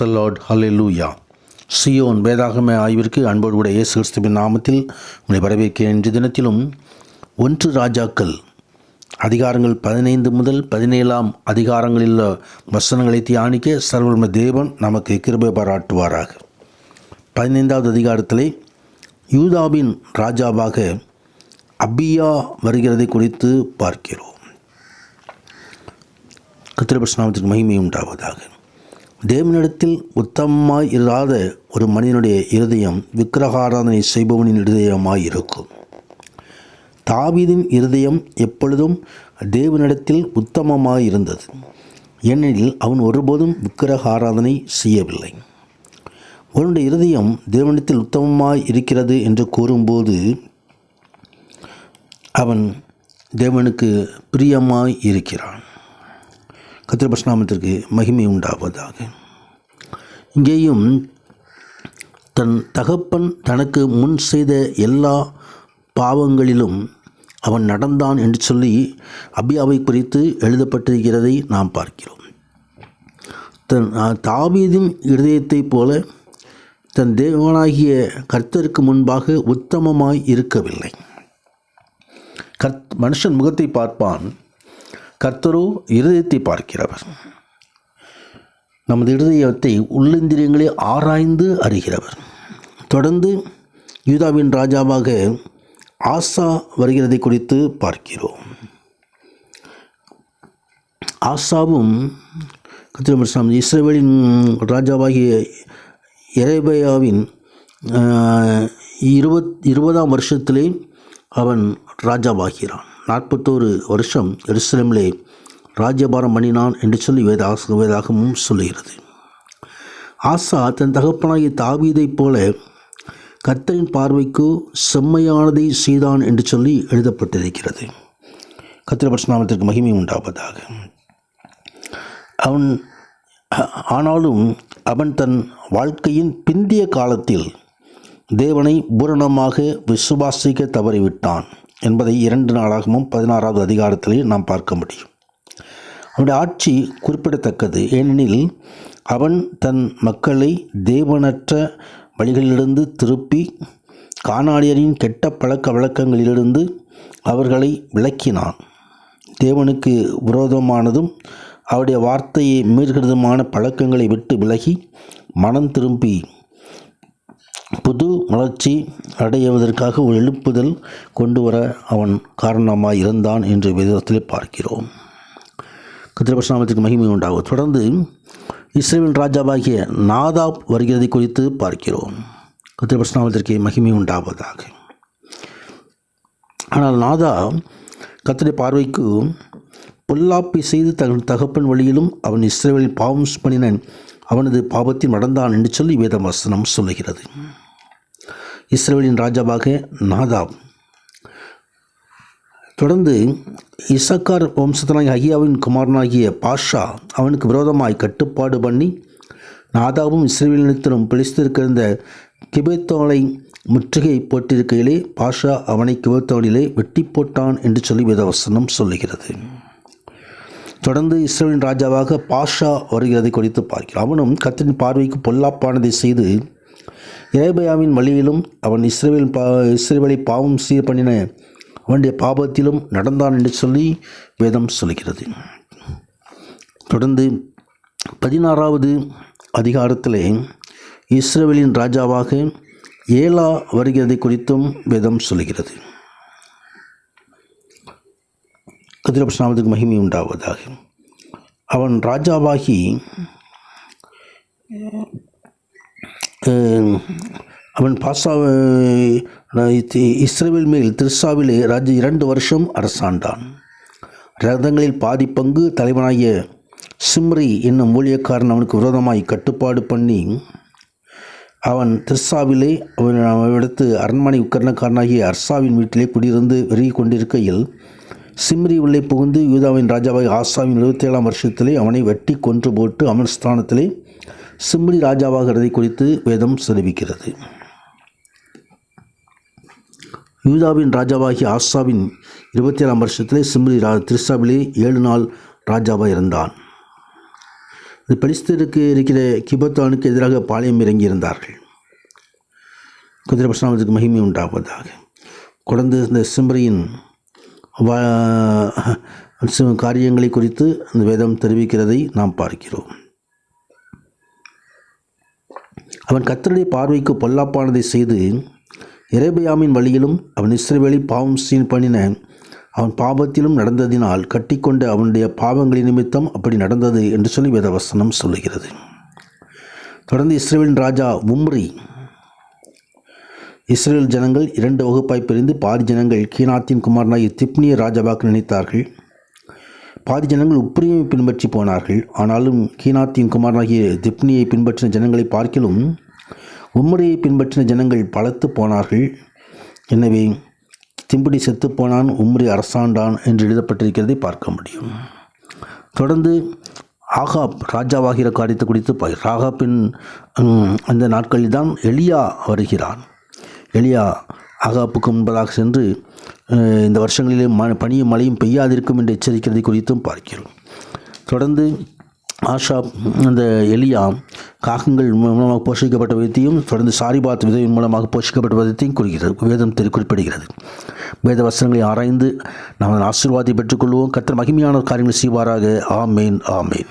த Lord ஹalleluya Zion வேதாகம ஆய்விற்கு அன்போடு கூட இயேசு கிறிஸ்துவின் நாமத்தில் உங்களை வரவேற்கிறேன் இன்று தினத்திலும் ஒன்று ராஜாக்கள். அதிகாரங்கள் பதினைந்து முதல் பதினேழாம் அதிகாரங்களில் உள்ள வசனங்களை தியானிக்க சர்வர்ம தேவன் நமக்கு கிருபை பாராட்டுவாராக. பதினைந்தாவது அதிகாரத்திலே யூதாவின் ராஜாவாக அபியா வருகிறதை குறித்து பார்க்கிறோம். கத்திரபஸ்நாமத்திற்கு மகிமை உண்டாவதாக. தேவனிடத்தில் உத்தமமாய் இராத ஒரு மனிதனுடைய இருதயம் விக்கிரகாராதனை செய்பவனின் இருதயமாய் இருக்கும் தாவீதின் இருதயம் எப்பொழுதும் தேவனிடத்தில் உத்தமமாய் இருந்தது ஏனெனில் அவன் ஒருபோதும் விக்கிரக ஆராதனை செய்யவில்லை. அவனுடைய இருதயம் தேவனிடத்தில் உத்தமமாய் இருக்கிறது என்று கூறும்போது அவன் தேவனுக்கு பிரியமாய் இருக்கிறான் கத்திரபஸ்நாமத்திற்கு மகிமை உண்டாவதாக. இங்கேயும் தன் தகப்பன் தனக்கு முன் செய்த எல்லா பாவங்களிலும் அவன் நடந்தான் என்று சொல்லி அபியாவை குறித்து எழுதப்பட்டிருக்கிறதை நாம் பார்க்கிறோம். தன் தாவீதின் இருதயத்தைப் போல தன் தேவனாகிய கர்த்தருக்கு முன்பாக உத்தமமாய் இருக்கவில்லை. கர்த் மனுஷன் முகத்தை பார்ப்பான். கர்த்தரோ இருதயத்தை பார்க்கிறவர். நமது இருதயத்தை உள்ளந்திரியங்களே ஆராய்ந்து அறிகிறவர். தொடர்ந்து யூதாவின் ராஜாவாக ஆசா வருகிறதை குறித்து பார்க்கிறோம். ஆசாவும் கத்திரமஸ்லாம் இஸ்ரேவேலின் ராஜாவாகிய எரேபயாவின் இருபத் இருபதாம் வருஷத்திலே அவன் ராஜாவாகிறான். நாற்பத்தோரு வருஷம் எருசலேமிலே ராஜ்யபாரம் பண்ணினான் என்று சொல்லி வேதாக வேதாகமும் சொல்லுகிறது. ஆசா தன் தகப்பனாகிய தாவீதைப் போல கர்த்தரின் பார்வைக்கு செம்மையானதை செய்தான் என்று சொல்லி எழுதப்பட்டிருக்கிறது. கத்திரபட்சநாமத்திற்கு மகிமை உண்டாவதாக. அவன் ஆனாலும் அவன் தன் வாழ்க்கையின் பிந்திய காலத்தில் தேவனை பூரணமாக விசுவாசிக்க தவறிவிட்டான். என்பதை இரண்டு நாளாகவும் பதினாறாவது அதிகாரத்திலேயே நாம் பார்க்க முடியும். அவனுடைய ஆட்சி குறிப்பிடத்தக்கது. ஏனெனில் அவன் தன் மக்களை தேவனற்ற வழிகளிலிருந்து திருப்பி காணாடியரின் கெட்ட பழக்க வழக்கங்களிலிருந்து அவர்களை விளக்கினான் தேவனுக்கு விரோதமானதும் அவருடைய வார்த்தையை மீறுகிறதுமான பழக்கங்களை விட்டு விலகி மனம் திரும்பி புது வளர்ச்சி அடைவதற்காக ஒரு எழுப்புதல் கொண்டு வர அவன் காரணமாக இருந்தான் என்று வேதத்தில் பார்க்கிறோம். கத்திரபஸ்நாமத்திற்கு மகிமை உண்டாகும் தொடர்ந்து இஸ்ரேலின் ராஜாவாகிய நாதாப் வருகிறதை குறித்து பார்க்கிறோம். கத்திரபட்சநாமத்திற்கு மகிமை உண்டாவதாக. ஆனால் நாதா கத்திரை பார்வைக்கு பொல்லாப்பை செய்து தன் தகப்பன் வழியிலும் அவன் இஸ்ரேலில் பாவம் பண்ணின அவனது பாவத்தில் நடந்தான் என்று சொல்லி வேதவசனம் சொல்லுகிறது. இஸ்ரேலின் ராஜாவாக நாதாப். தொடர்ந்து இசக்கார் வம்சத்தனாகிய அகியாவின் குமாரனாகிய பாஷா அவனுக்கு விரோதமாய் கட்டுப்பாடு பண்ணி நாதாவும் இஸ்ரேலினத்திலும் பிடித்திருக்கிற கிபேத்தோலை முற்றுகை போட்டிருக்கையிலே பாஷா அவனை கிபேத்தோலிலே வெட்டி போட்டான் என்று சொல்லி வேதவசனம் சொல்லுகிறது. தொடர்ந்து இஸ்ரேலின் ராஜாவாக பாஷா வருகிறதை குறித்து பார்க்கிறோம். அவனும் கத்தின் பார்வைக்கு பொல்லாப்பானதை செய்து இரேபியாவின் வழியிலும் அவன் இஸ்ரேவில் பா இஸ்ரேலை பாவம் சீர் பண்ணின அவனுடைய பாபத்திலும் நடந்தான் என்று சொல்லி வேதம் சொல்கிறது தொடர்ந்து பதினாறாவது அதிகாரத்திலே இஸ்ரேலின் ராஜாவாக ஏலா வருகிறதை குறித்தும் வேதம் சொல்கிறது கதிரபஸ்நாமத்துக்கு மகிமை உண்டாவதாக. அவன் ராஜாவாகி அவன் பாசா இஸ்ரேல் மேல் திருசாவிலே ராஜ இரண்டு வருஷம் அரசாண்டான். ரதங்களில் பாதி பங்கு தலைவனாகிய சிம்ரி என்னும் ஊழியக்காரன் அவனுக்கு விரோதமாய் கட்டுப்பாடு பண்ணி அவன் திருசாவிலே அவன் அவனிடத்து அரண்மனை உக்கரணக்காரனாகிய அர்சாவின் வீட்டிலே குடியிருந்து வெறுகி கொண்டிருக்கையில் சிம்ரி உள்ளே புகுந்து யூதாவின் ராஜாவாய் ஆசாவின் இருபத்தேழாம் வருஷத்திலே அவனை வெட்டி கொன்று போட்டு அவன் ஸ்தானத்திலே சிம்ரி ராஜாவாகிறதை குறித்து வேதம் தெரிவிக்கிறது யூதாவின் ராஜாவாகிய ஆசாவின் இருபத்தி ஏழாம் வருஷத்திலே சிம்ரி ரா திருசாவிலே ஏழு நாள் ராஜாவாக இருந்தான். இந்த பெலிஸ்தருக்கு இருக்கிற கிபத்தானுக்கு எதிராக பாளையம் இறங்கியிருந்தார்கள். குதிரை பஸ்நாமத்துக்கு மகிமை உண்டாவதாக. குழந்தை இந்த சிம்ரியின் காரியங்களை குறித்து அந்த வேதம் தெரிவிக்கிறதை நாம் பார்க்கிறோம். அவன் கத்தருடைய பார்வைக்கு பொல்லாப்பானதை செய்து இறைபியாமின் வழியிலும் அவன் இஸ்ரவேலி பாவம் சீன் பண்ணின அவன் பாவத்திலும் நடந்ததினால் கட்டிக்கொண்ட அவனுடைய பாவங்களின் நிமித்தம் அப்படி நடந்தது என்று சொல்லி வேதவசனம் சொல்லுகிறது. தொடர்ந்து இஸ்ரேலின் ராஜா உம்ரி இஸ்ரேல் ஜனங்கள் இரண்டு வகுப்பாய் பிரிந்து பாதி ஜனங்கள் கீனாத்தின் குமாரனாகிய திப்னிய ராஜாவாக்க நினைத்தார்கள். பாதி ஜனங்கள் உப்ரியை பின்பற்றி போனார்கள். ஆனாலும் கீனாத்தின் குமாரனாகிய திப்னியை பின்பற்றின ஜனங்களை பார்க்கிலும் உம்ரியை பின்பற்றின ஜனங்கள் பலத்து போனார்கள். எனவே திம்படி செத்துப் போனான் உம்ரி அரசாண்டான் என்று எழுதப்பட்டிருக்கிறதை பார்க்க முடியும். தொடர்ந்து ஆகாப் ராஜாவாகிற காரியத்தை குறித்து பாய் ராகாப்பின் அந்த நாட்களில் தான் எலியா வருகிறான். எலியா ஆகாப்புக்கு முன்பதாக சென்று இந்த வருஷங்களிலே ம பனியும் மழையும் பெய்யாதிருக்கும் என்று எச்சரிக்கிறது குறித்தும் பார்க்கிறோம். தொடர்ந்து ஆஷா அந்த எலியா காகங்கள் மூலமாக போஷிக்கப்பட்ட விதத்தையும் தொடர்ந்து சாரிபாத் விதையின் மூலமாக போஷிக்கப்பட்ட விதத்தையும் குறிக்கிறது வேதம் தெரி குறிப்பிடுகிறது. வேத வசனங்களை ஆராய்ந்து நாம் அதன் ஆசீர்வாதத்தை பெற்றுக்கொள்வோம். கர்த்தர் மகிமையான காரியங்களை செய்வாராக. ஆமேன் ஆமேன்.